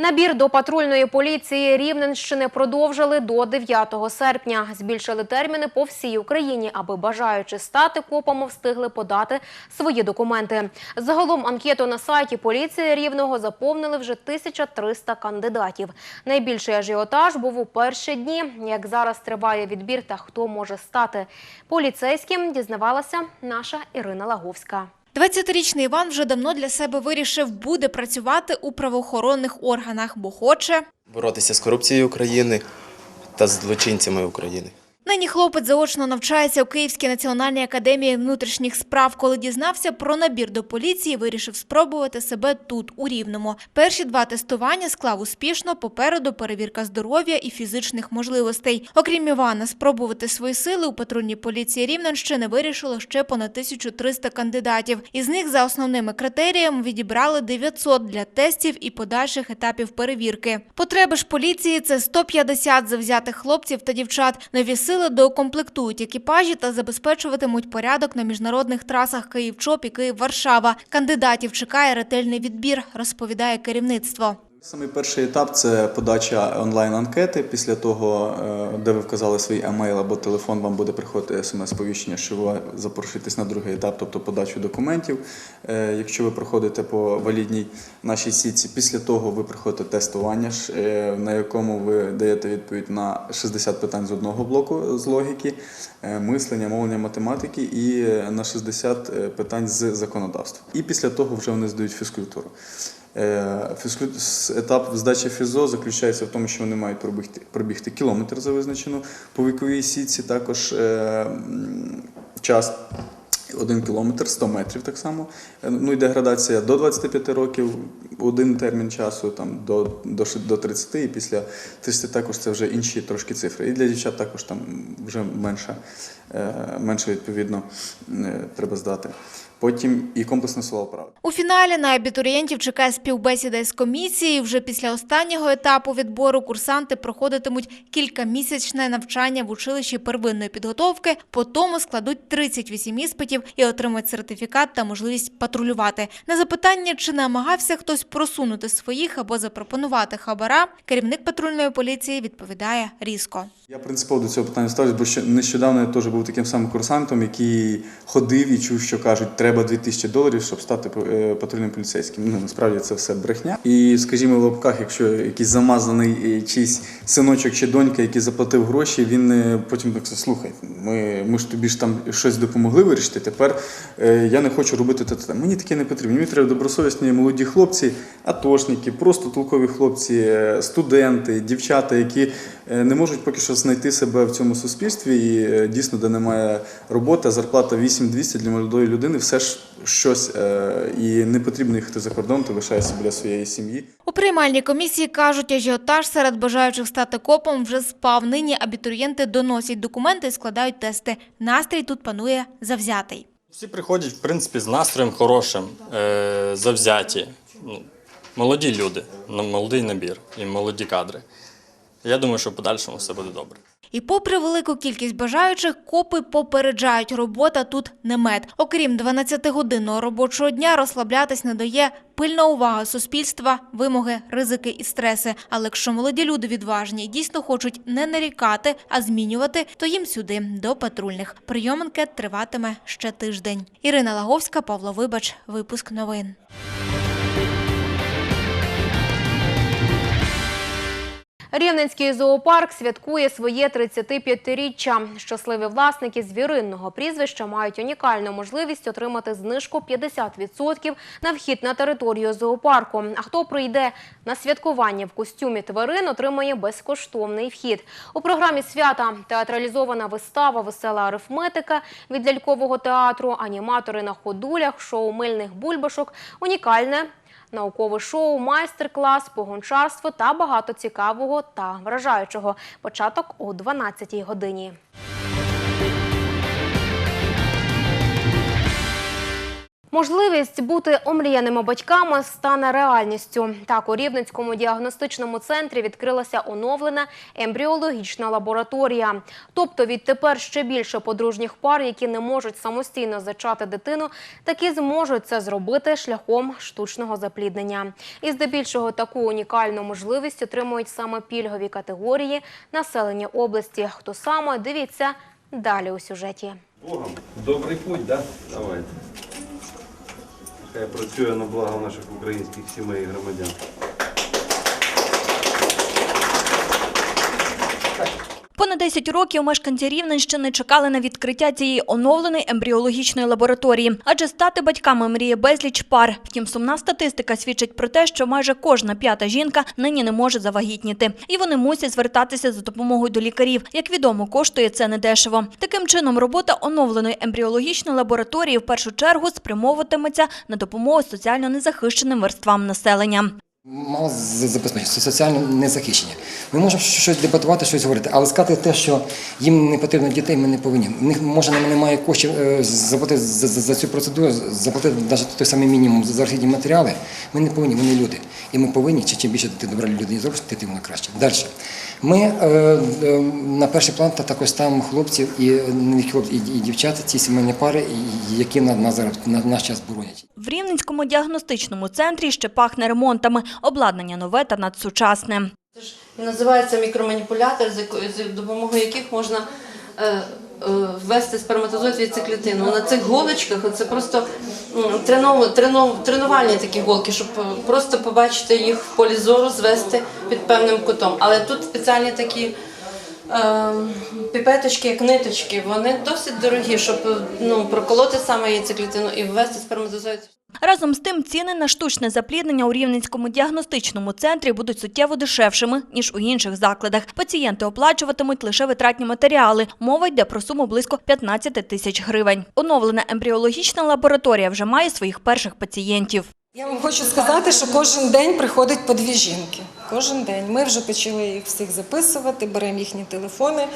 Набір до патрульної поліції Рівненщини продовжили до 9 серпня. Збільшили терміни по всій Україні, аби бажаючи стати копами встигли подати свої документи. Загалом анкету на сайті поліції Рівного заповнили вже 1300 кандидатів. Найбільший ажіотаж був у перші дні. Як зараз триває відбір та хто може стати поліцейським, дізнавалася наша Ірина Лаговська. 20-річний Іван вже давно для себе вирішив буде працювати у правоохоронних органах, бо хоче. боротися з корупцією України та з злочинцями України. Нині хлопець заочно навчається у Київській національній академії внутрішніх справ. Коли дізнався про набір до поліції, вирішив спробувати себе тут, у Рівному. Перші два тестування склав успішно. Попереду перевірка здоров'я і фізичних можливостей. Окрім Івана, спробувати свої сили у патрульній поліції Рівненщини вирішило ще понад 1300 кандидатів. Із них за основними критеріями відібрали 900 для тестів і подальших етапів перевірки. Потреби ж поліції це 150 завзятих хлопців та дівчат. Нові сили доукомплектують екіпажі та забезпечуватимуть порядок на міжнародних трасах Київ-Чоп і Київ-Варшава. Кандидатів чекає ретельний відбір, розповідає керівництво. Самий перший етап це подача онлайн-анкети. Після того, е, де ви вказали свій емейл або телефон, вам буде приходити смс-повіщення, що ви запрошуєтесь на другий етап, тобто подачу документів. Е, Якщо ви проходите по валідній нашій сітці, після того ви проходите тестування, е, на якому ви даєте відповідь на 60 питань з одного блоку з логіки, мислення, мовлення, математики і на 60 е, питань з законодавства. І після того вже вони здають фізкультуру. Е, Етап здачі ФІЗО заключається в тому, що вони мають пробігти, пробігти кілометр за визначену по віковій сітці, також е, час. Один кілометр, 100 метрів так само. Е, Ну і деградація до 25 років, один термін часу, там до, до, до 30, і після 30 також це вже інші трошки цифри. І для дівчат також там вже менше, менше відповідно треба здати. Потім і комплексне слово права. У фіналі на абітурієнтів чекає співбесіда із комісією. Вже після останнього етапу відбору курсанти проходитимуть кількамісячне навчання в училищі первинної підготовки. По тому складуть 38 іспитів і отримають сертифікат та можливість патрулювати. На запитання, чи намагався хтось просунути своїх або запропонувати хабара, керівник патрульної поліції відповідає різко. Я принципово до цього питання ставлюсь, бо нещодавно я теж був таким самим курсантом, який ходив і чув, що кажуть, треба 2000 доларів, щоб стати е, патрульним поліцейським. Ну насправді це все брехня. І скажімо, в лапках, якщо якийсь замазаний е, чийсь синочок чи донька, який заплатив гроші, він е, потім так слухай, ми, ми ж тобі ж там щось допомогли вирішити. Тепер я не хочу робити те. те». Мені таке не потрібно. Мені треба добросовісні молоді хлопці, атошники, просто толкові хлопці, студенти, дівчата, які не можуть поки що знайти себе в цьому суспільстві, і дійсно, де немає роботи, зарплата 8200 для молодої людини, все ж щось, е, і не потрібно їхати за кордон, ти лишаєшся біля своєї сім'ї. У приймальній комісії кажуть, ажіотаж серед бажаючих стати копом вже спав. Нині абітурієнти доносять документи і складають тести. Настрій тут панує завзятий. Всі приходять, в принципі, з настроєм хорошим, е, завзяті. Ну, молоді люди, молодий набір і молоді кадри. Я думаю, що в подальшому все буде добре. І попри велику кількість бажаючих, копи попереджають, робота тут не мед. Окрім 12-годинного робочого дня, розслаблятись не дає пильна увага суспільства, вимоги, ризики і стреси. Але якщо молоді люди відважні і дійсно хочуть не нарікати, а змінювати, то їм сюди, до патрульних. Прийом анкет триватиме ще тиждень. Ірина Лаговська, Павло Вибач, випуск новин. Рівненський зоопарк святкує своє 35-річчя. Щасливі власники звіринного прізвища мають унікальну можливість отримати знижку 50% на вхід на територію зоопарку. А хто прийде на святкування в костюмі тварин, отримає безкоштовний вхід. У програмі свята театралізована вистава Весела арифметика від лялькового театру, аніматори на ходулях, шоу мильних бульбашок, унікальне Наукове шоу, майстер-клас, погончарство та багато цікавого та вражаючого. Початок о 12-й годині. Можливість бути омріяними батьками стане реальністю. Так, у Рівненському діагностичному центрі відкрилася оновлена ембріологічна лабораторія. Тобто відтепер ще більше подружніх пар, які не можуть самостійно зачати дитину, таки зможуть це зробити шляхом штучного запліднення. І здебільшого таку унікальну можливість отримують саме пільгові категорії населення області. Хто саме, дивіться далі у сюжеті. Богом. Добрий путь, да? Давайте. Хай працює на благо наших українських сімей і громадян. Понад 10 років мешканці Рівненщини чекали на відкриття цієї оновленої ембріологічної лабораторії, адже стати батьками мріє безліч пар. Втім, сумна статистика свідчить про те, що майже кожна п'ята жінка нині не може завагітніти, і вони мусять звертатися за допомогою до лікарів. Як відомо, коштує це недешево. Таким чином, робота оновленої ембріологічної лабораторії в першу чергу спрямовуватиметься на допомогу соціально незахищеним верствам населення. Мало забезпечення, соціально незахищені. Ми можемо щось дебатувати, щось говорити, але сказати те, що їм не потрібно дітей, ми не повинні. У них може немає коштів е, заплатити за, цю процедуру, заплатити навіть той самий мінімум за архівні матеріали. Ми не повинні, вони люди. І ми повинні, чи чим більше ти добра людині зробиш, тим воно краще. Далі. Ми е, е, на перший план та також ставимо хлопців і, не хлопців, і, і дівчат, ці сімейні пари, які на, на, зараз, на наш час боронять. В Рівненському діагностичному центрі ще пахне ремонтами, обладнання нове та надсучасне. Він називається мікроманіпулятор, з допомогою яких можна е, е, ввести сперматозоїд від циклітину. На цих голочках це просто тренувальні такі голки, щоб е, просто побачити їх в полі зору, звести під певним кутом. Але тут спеціальні такі. Піпеточки, як ниточки, вони досить дорогі, щоб ну, проколоти саме яйцеклітину і ввести сперматозоїд. Разом з тим, ціни на штучне запліднення у Рівненському діагностичному центрі будуть суттєво дешевшими, ніж у інших закладах. Пацієнти оплачуватимуть лише витратні матеріали. Мова йде про суму близько 15 тисяч гривень. Оновлена ембріологічна лабораторія вже має своїх перших пацієнтів. Я вам хочу сказати, що кожен день приходить по дві жінки. Кожен день. Ми вже почали їх всіх записувати, беремо їхні телефони,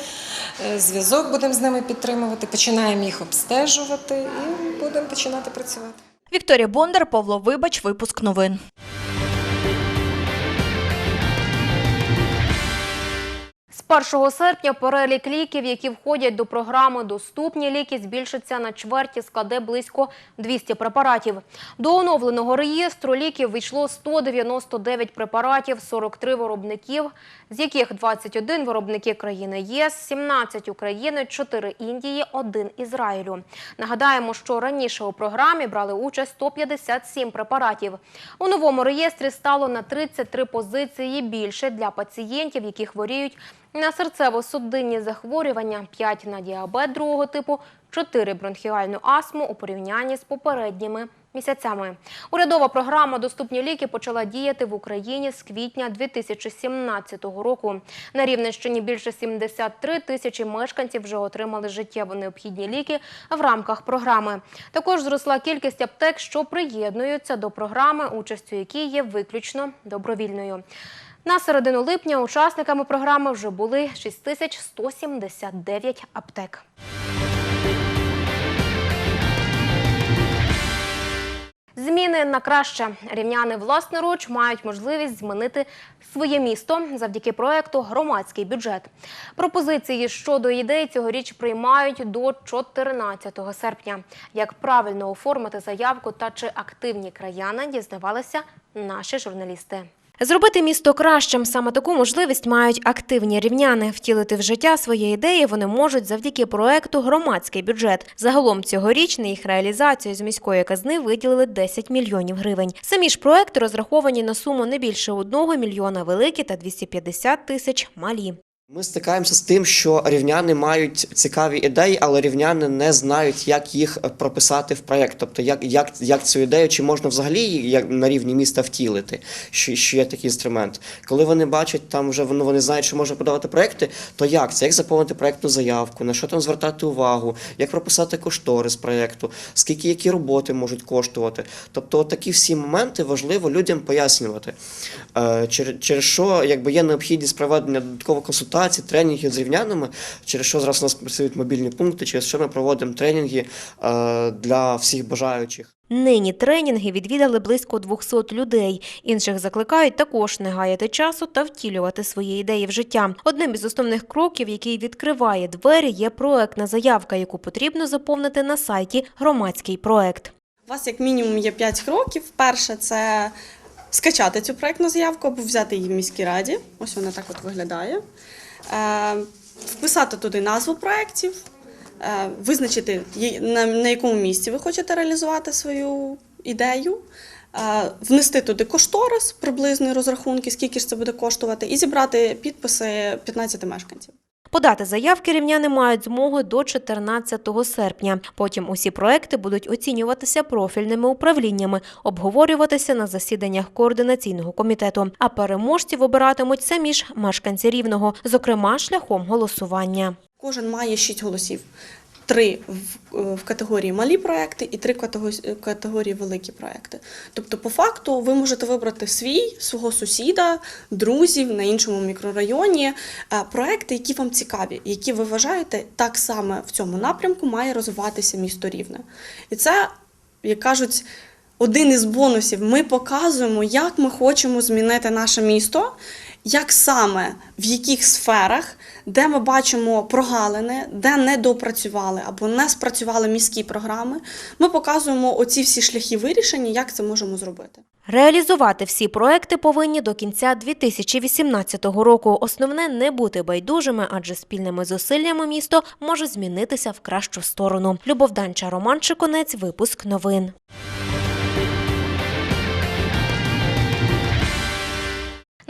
е, зв'язок будемо з ними підтримувати, починаємо їх обстежувати і будемо починати працювати. Вікторія Бондар, Павло Вибач, випуск новин. З 1 серпня перелік ліків, які входять до програми «Доступні ліки», збільшиться на чверті, складе близько 200 препаратів. До оновленого реєстру ліків війшло 199 препаратів, 43 виробників, з яких 21 виробники країни ЄС, 17 України, 4 Індії, 1 Ізраїлю. Нагадаємо, що раніше у програмі брали участь 157 препаратів. У новому реєстрі стало на 33 позиції більше для пацієнтів, які хворіють на серцево-судинні захворювання, 5 на діабет другого типу, 4 бронхіальну астму у порівнянні з попередніми місяцями. Урядова програма «Доступні ліки» почала діяти в Україні з квітня 2017 року. На Рівненщині більше 73 тисячі мешканців вже отримали життєво необхідні ліки в рамках програми. Також зросла кількість аптек, що приєднуються до програми, участю якій є виключно добровільною. На середину липня учасниками програми вже були 6179 аптек. Зміни на краще. Рівняни власноруч мають можливість змінити своє місто завдяки проекту Громадський бюджет. Пропозиції щодо ідей цьогоріч приймають до 14 серпня. Як правильно оформити заявку та чи активні краяни дізнавалися наші журналісти. Зробити місто кращим саме таку можливість мають активні рівняни. Втілити в життя свої ідеї вони можуть завдяки проекту Громадський бюджет. Загалом цьогоріч на їх реалізацію з міської казни виділили 10 мільйонів гривень. Самі ж проекти розраховані на суму не більше 1 мільйона великі та 250 тисяч малі. Ми стикаємося з тим, що рівняни мають цікаві ідеї, але рівняни не знають, як їх прописати в проєкт. Тобто, як, як, як цю ідею, чи можна взагалі як на рівні міста втілити, що, що є такий інструмент. Коли вони бачать, там вже вони, вони знають, що можна подавати проекти, то як це? Як заповнити проєктну заявку, на що там звертати увагу, як прописати кошторис проєкту, скільки які роботи можуть коштувати. Тобто, такі всі моменти важливо людям пояснювати. Е, через, через що якби є необхідність проведення додаткового консультації консультацій, тренінгів з рівнянами, через що зараз у нас працюють мобільні пункти, через що ми проводимо тренінги е, для всіх бажаючих. Нині тренінги відвідали близько 200 людей. Інших закликають також не гаяти часу та втілювати свої ідеї в життя. Одним із основних кроків, який відкриває двері, є проектна заявка, яку потрібно заповнити на сайті «Громадський проект». У вас як мінімум є 5 кроків. Перше це скачати цю проєктну заявку або взяти її в міській раді. Ось вона так от виглядає. Е, вписати туди назву проєктів, е, визначити, на, якому місці ви хочете реалізувати свою ідею. е, Внести туди кошторис, приблизної розрахунки, скільки ж це буде коштувати, і зібрати підписи 15 мешканців. Подати заявки рівняни мають змогу до 14 серпня. Потім усі проекти будуть оцінюватися профільними управліннями, обговорюватися на засіданнях координаційного комітету. А переможців обиратимуть самі ж мешканці рівного, зокрема шляхом голосування. Кожен має 6 голосів. Три в, е, в категорії малі проекти і три катего- категорії великі проекти. Тобто, по факту, ви можете вибрати свій, свого сусіда, друзів на іншому мікрорайоні, е, проекти, які вам цікаві, які ви вважаєте так само в цьому напрямку має розвиватися місто Рівне. І це, як кажуть, один із бонусів. Ми показуємо, як ми хочемо змінити наше місто, як саме в яких сферах, де ми бачимо прогалини, де не допрацювали або не спрацювали міські програми. Ми показуємо оці всі шляхи вирішення, як це можемо зробити. Реалізувати всі проекти повинні до кінця 2018 року. Основне не бути байдужими, адже спільними зусиллями місто може змінитися в кращу сторону. Любов Данча, Роман Чеконець, випуск новин.